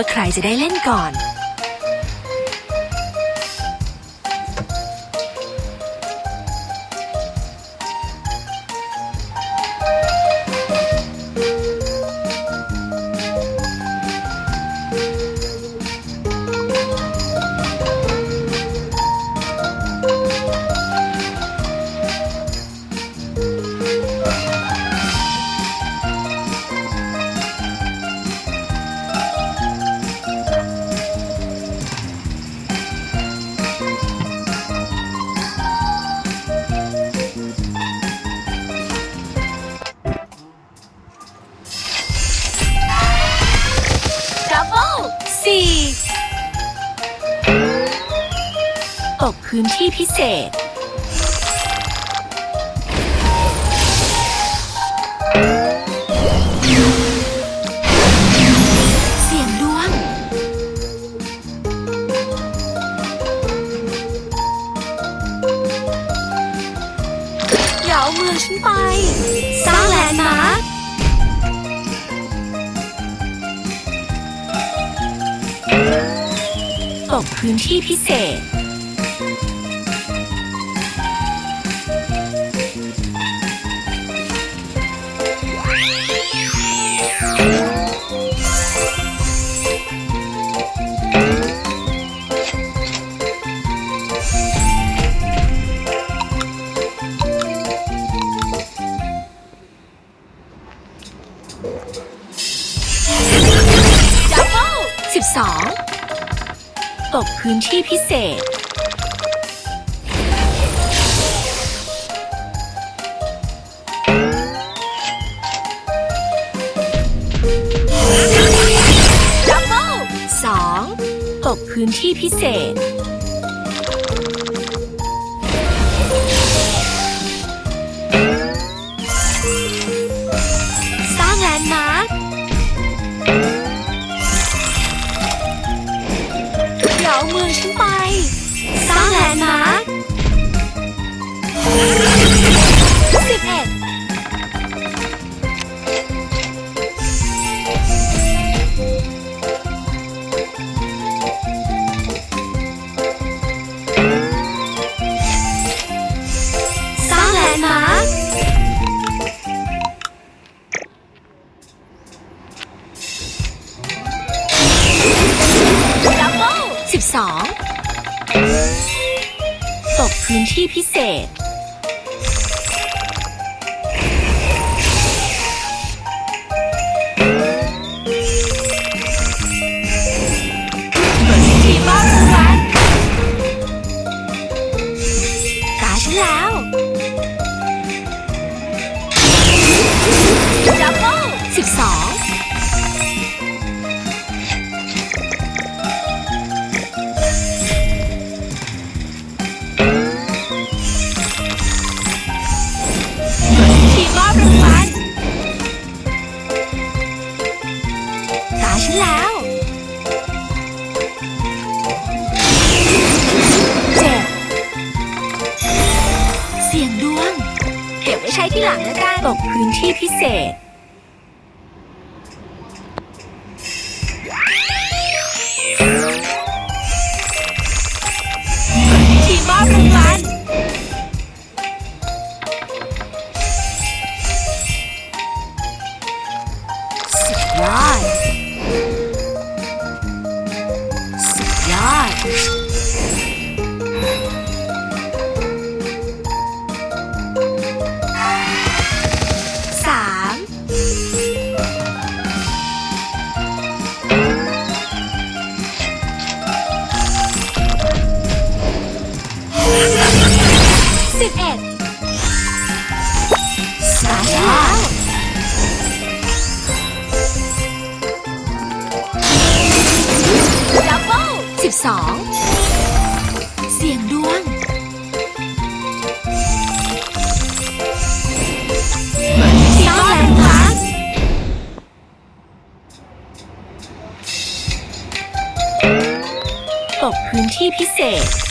ว่าใครจะได้เล่นก่อน พื้นที่พิเศษ เสียงดวง อย่อมือฉันไป สร้างแลนด์มาร์คตกพื้นที่พิเศษ พื้นที่พิเศษสองตกพื้นที่พิเศษ nine พื้นที่พิเศษ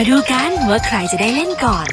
มาดูกันว่าใครจะได้เล่นก่อน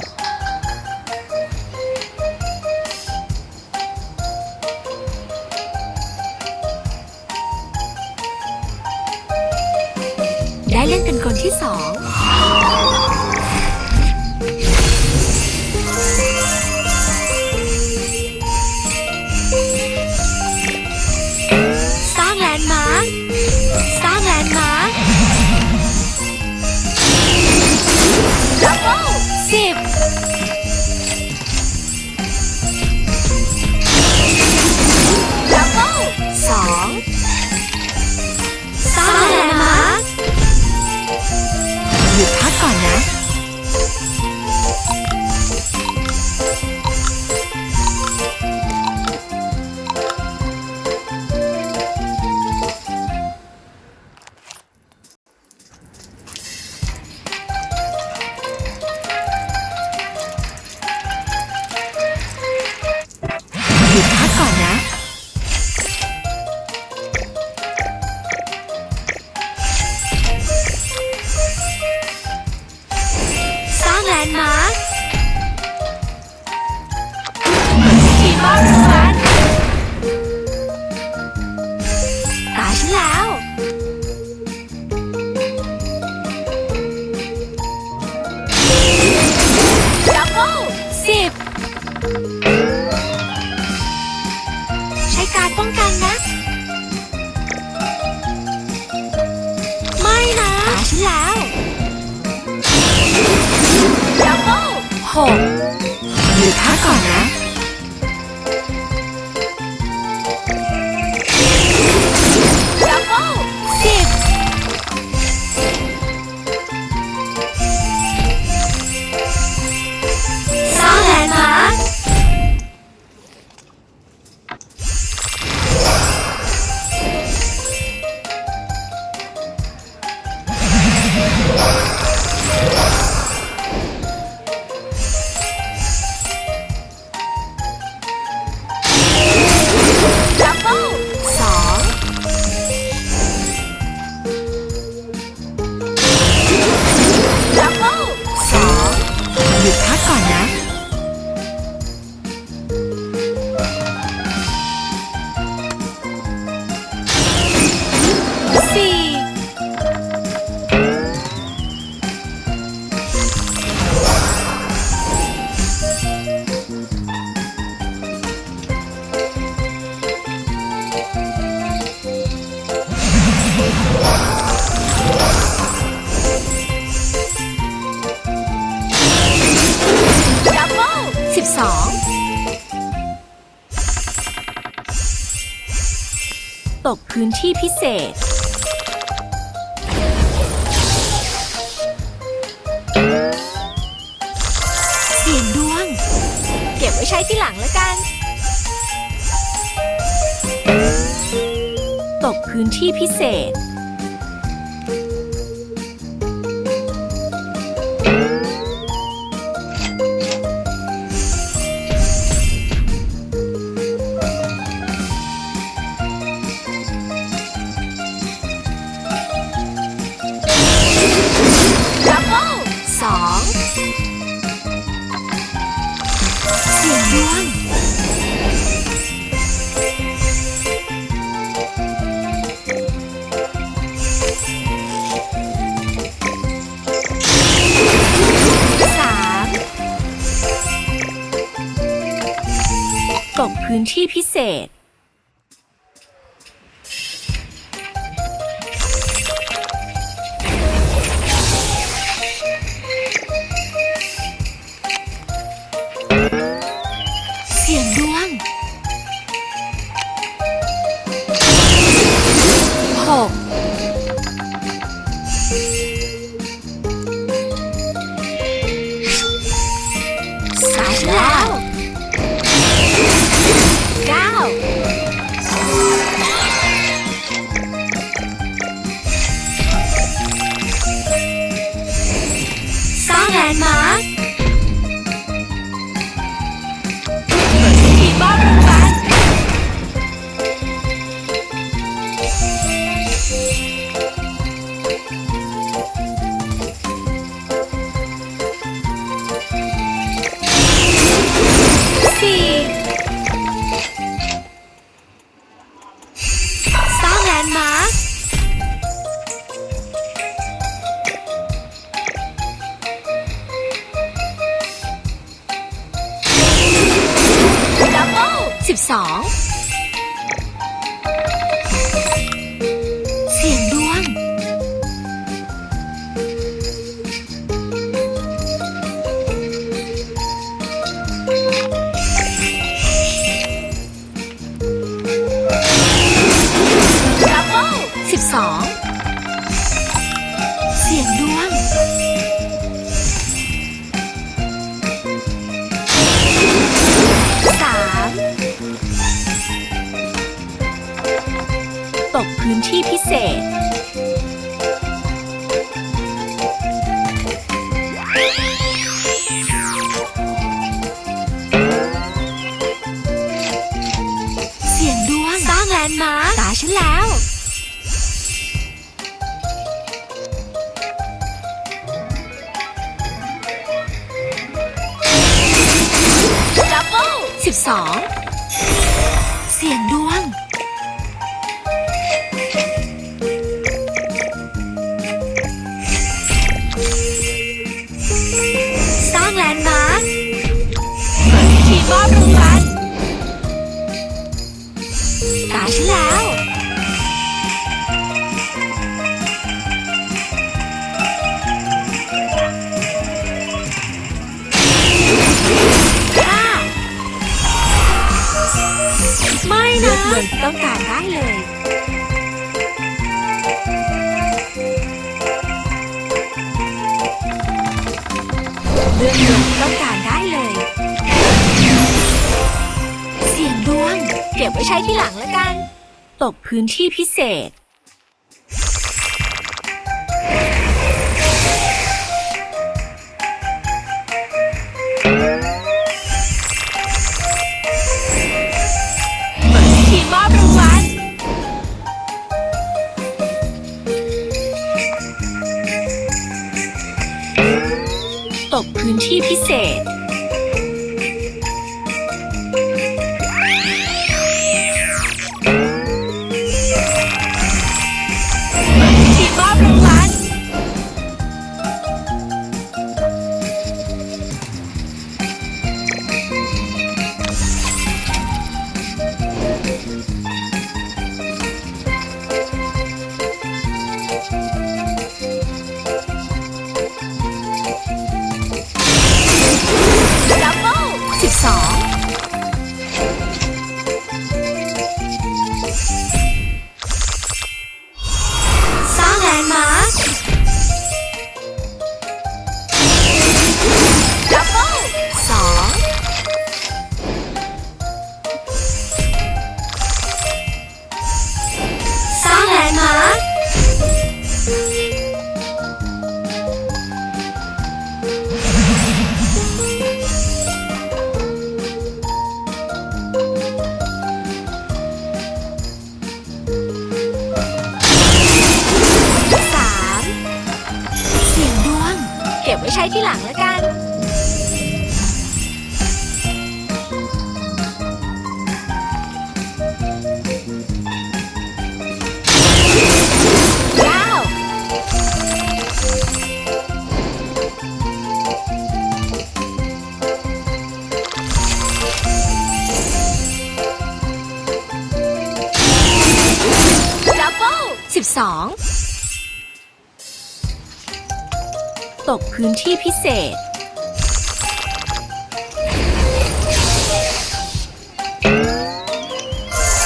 หกหรือถ้าก่อนนะ ษ เสียงดวง เก็บไว้ใช้ที่หลังแล้วกัน ตกพื้นที่พิเศษ พื้นที่พิเศษ Ball. say? คุณต้องการได้เลย เรื่องเงิต้องการได้เลย เสียงดวง เก็บไว้ใช้ที่หลังแล้วกัน ตกพื้นที่พิเศษ กพื้นที่พิเศษ ตกพื้นที่พิเศษ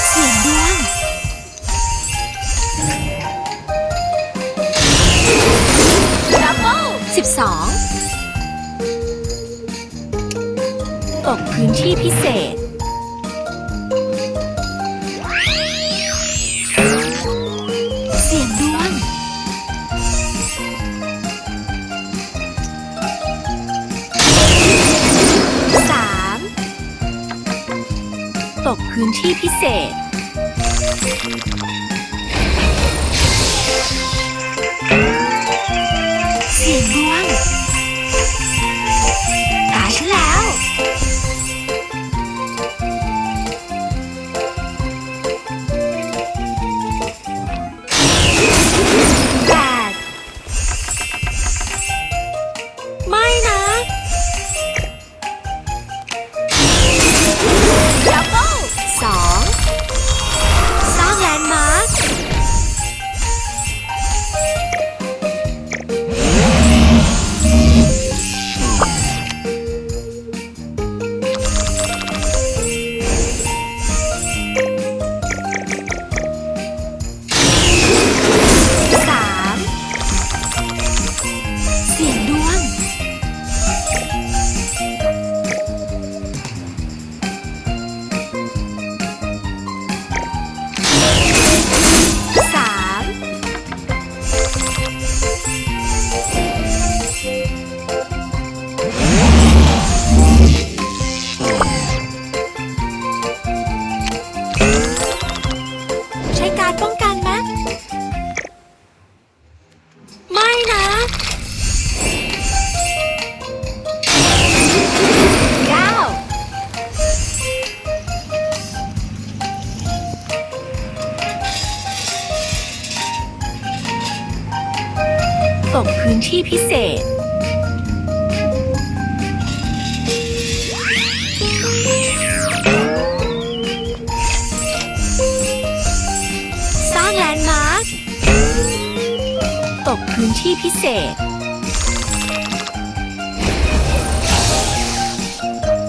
เสียงดวงดับเบิลสิบสองตกพื้นที่พิเศษ พื้นที่พิเศษ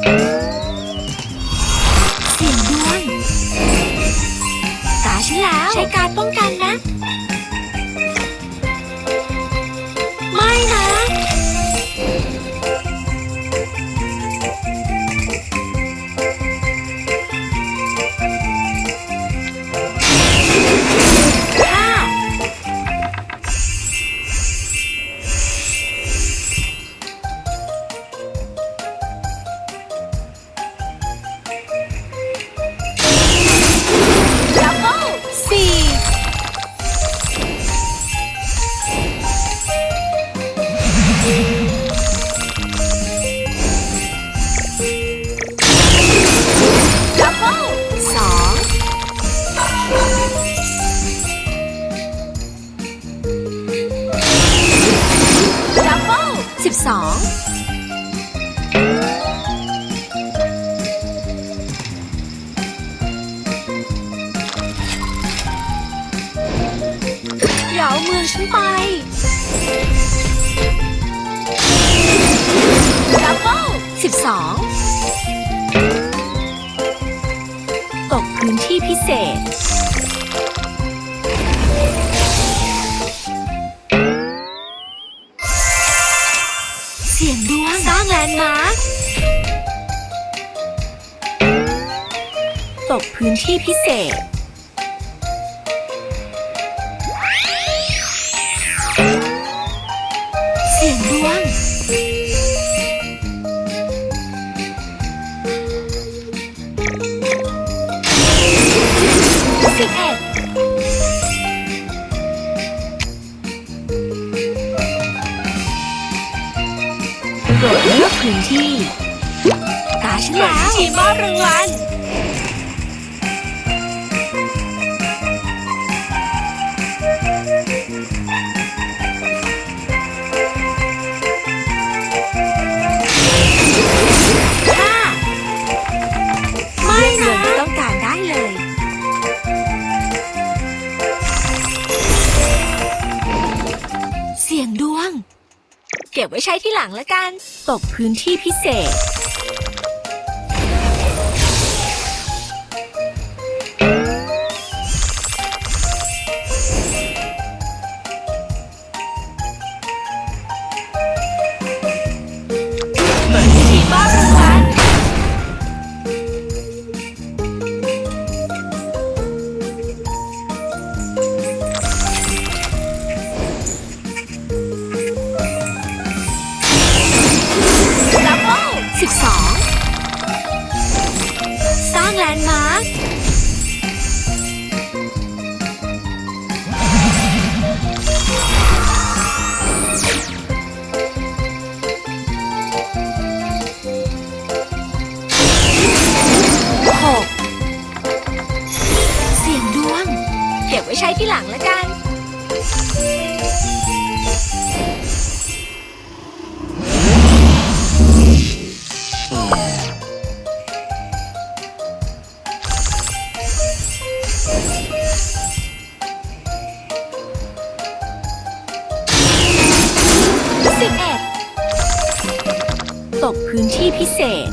เเสียงดวง สร้างแลนด์มาร์คตกพื้นที่พิเศษ ธีมมอบรางวัลห้าไม่นะต้องการได้เลย เสียงดวง เก็บไว้ใช้ที่หลังละกัน ตกพื้นที่พิเศษ พื้นที่พิเศษ